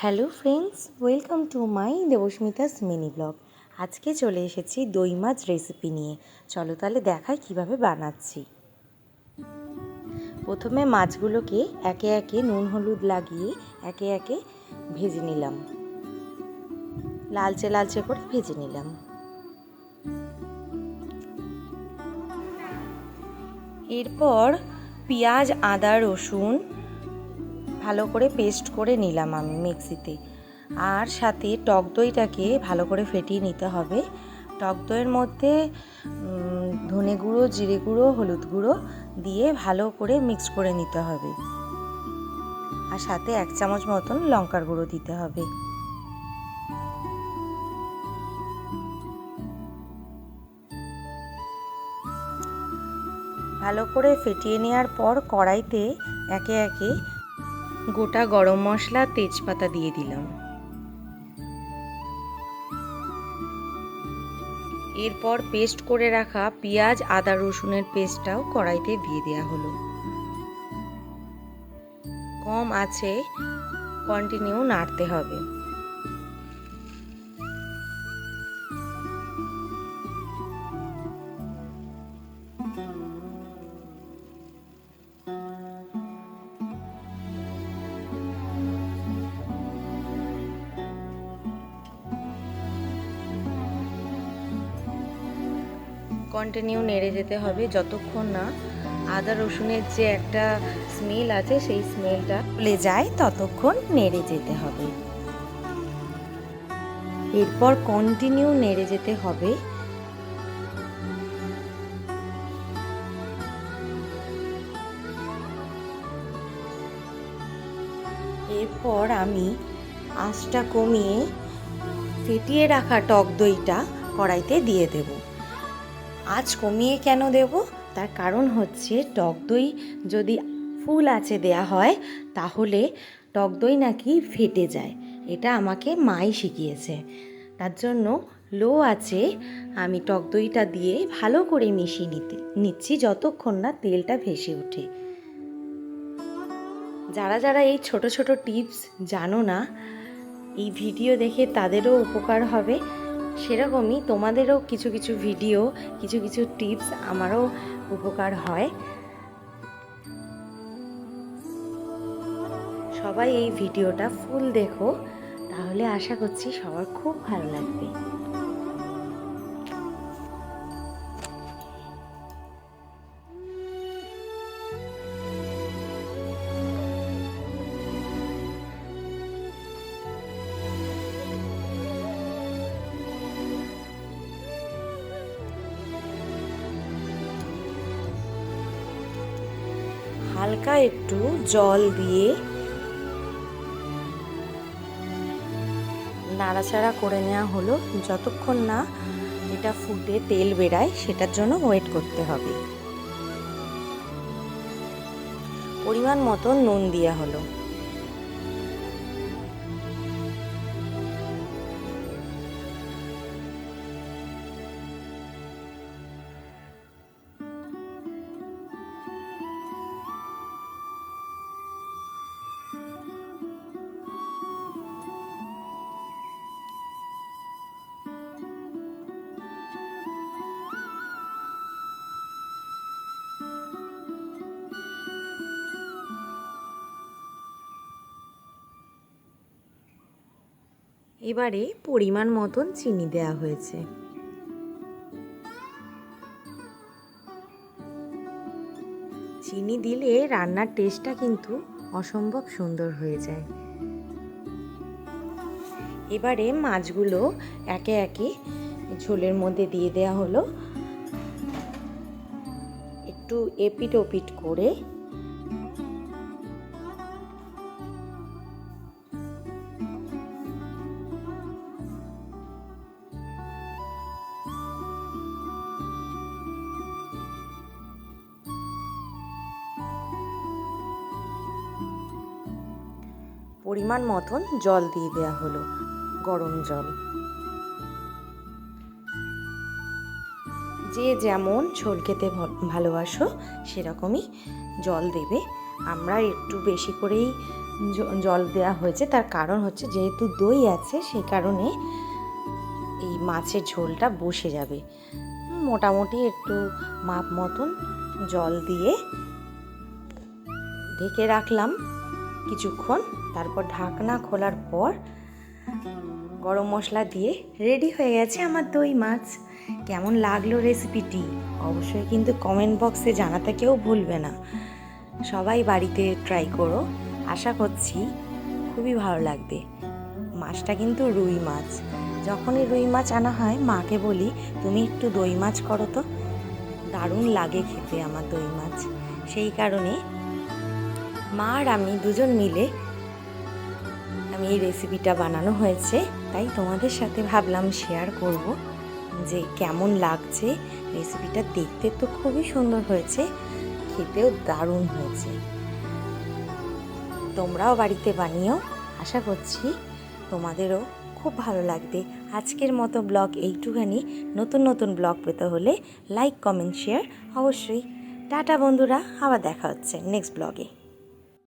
Hello friends, welcome to my Debasmita's mini blog. আজকে চলে এসেছি দই মাছ রেসিপি নিয়ে। চলো তাহলে দেখাই কীভাবে বানাচ্ছি। প্রথমে মাছগুলোকে একে একে নুন, হলুদ লাগিয়ে একে একে ভেজে নিলাম। লালচে লালচে করে ভেজে নিলাম। এরপর পেঁয়াজ, আদা, রসুন ভালো করে পেস্ট করে নিলাম আমি মিক্সিতে। আর সাথে টক দইটাকে ভালো করে ফেটিয়ে নিতে হবে। টক দইয়ের মধ্যে ধনে গুঁড়ো, জিরে গুঁড়ো, হলুদ গুঁড়ো দিয়ে ভালো করে মিক্স করে নিতে হবে। আর সাথে এক চামচ মতন লঙ্কার গুঁড়ো দিতে হবে। ভালো করে ফেটিয়ে নেওয়ার পর কড়াইতে একে একে গোটা গরম মশলা তেজপাতা দিয়ে দিলাম। এরপর পেস্ট করে রাখা পেঁয়াজ, আদা, রসুনের পেস্টটাও কড়াইতে দিয়ে দেওয়া হলো। কম আছে কন্টিনিউ নাড়তে হবে। কন্টিনিউ নেড়ে যেতে হবে যতক্ষণ না আদা রসুনের যে একটা স্মেল আছে, সেই স্মেলটা চলে যায়, ততক্ষণ নেড়ে যেতে হবে। এরপর কন্টিনিউ নেড়ে যেতে হবে। এরপর আমি আঁচটা কমিয়ে ফেটিয়ে রাখা টক দইটা কড়াইতে দিয়ে দেবো। আঁচ কমিয়ে কেন দেব? তার কারণ হচ্ছে টক দই যদি ফুল আছে দেয়া হয়, তাহলে টক দই নাকি ফেটে যায়। এটা আমাকে মাই শিখিয়েছে। তার জন্য লো আছে আমি টক দইটা দিয়ে ভালো করে মিশিয়ে নিতে, নিচ্ছি যতক্ষণ না তেলটা ভেসে ওঠে। যারা যারা এই ছোট ছোট টিপস জানো না, এই ভিডিও দেখে তাদেরও উপকার হবে। সেরকমই তোমাদেরও কিছু কিছু ভিডিও, কিছু কিছু টিপস আমারও উপকার হয়। সবাই এই ভিডিওটা ফুল দেখো, তাহলে আশা করছি সবার খুব ভালো লাগবে। হালকা একটু জল দিয়ে নাড়াচাড়া করে নেওয়া হলো। যতক্ষণ না এটা ফুটে তেল বেড়ায় সেটার জন্য ওয়েট করতে হবে। পরিমাণ মতো নুন দেওয়া হলো। এবারে পরিমাণ মতন চিনি দেওয়া হয়েছে। চিনি দিলে রান্নার টেস্টটা কিন্তু অসম্ভব সুন্দর হয়ে যায়। এবারে মাছগুলো একে একে ঝোলের মধ্যে দিয়ে দেওয়া হলো। একটু এপিট ওপিট করে পরিমাণ মতন জল দিয়ে দেওয়া হলো, গরম জল। যে যেমন ঝোল খেতে ভালোবাসো, সেরকমই জল দেবে। আমরা একটু বেশি করেই জল দেওয়া হয়েছে। তার কারণ হচ্ছে যেহেতু দই আছে সেই কারণে এই মাছের ঝোলটা বসে যাবে। মোটামুটি একটু মাপ মতন জল দিয়ে ঢেকে রাখলাম কিছুক্ষণ। তারপর ঢাকনা খোলার পর গরম মশলা দিয়ে রেডি হয়ে গেছে আমার দই মাছ। কেমন লাগল রেসিপিটি? অবশ্যই কিন্তু কমেন্ট বক্সে জানাতে কেউ ভুলবে না। সবাই বাড়িতে ট্রাই করো। আশা করছি খুবই ভালো লাগবে। মাছটা কিন্তু রুই মাছ। যখনই রুই মাছ আনা হয়, মাকে বলি, তুমি একটু দই মাছ করো তো। দারুণ লাগে খেতে আমার দই মাছ। সেই কারণে মা আর আমি দুজন মিলে আমি এই রেসিপিটা বানানো হয়েছে, তাই তোমাদের সাথে ভাবলাম শেয়ার করব যে কেমন লাগছে। রেসিপিটা দেখতে তো খুবই সুন্দর হয়েছে, খেতেও দারুণ হয়েছে। তোমরাও বাড়িতে বানিও, আশা করছি তোমাদেরও খুব ভালো লাগবে। আজকের মতো ব্লগ এইটুখানি। নতুন নতুন ব্লগ পেতে হলে লাইক কমেন্ট শেয়ার অবশ্যই। টাটা বন্ধুরা, আবার দেখা হচ্ছে নেক্সট ব্লগে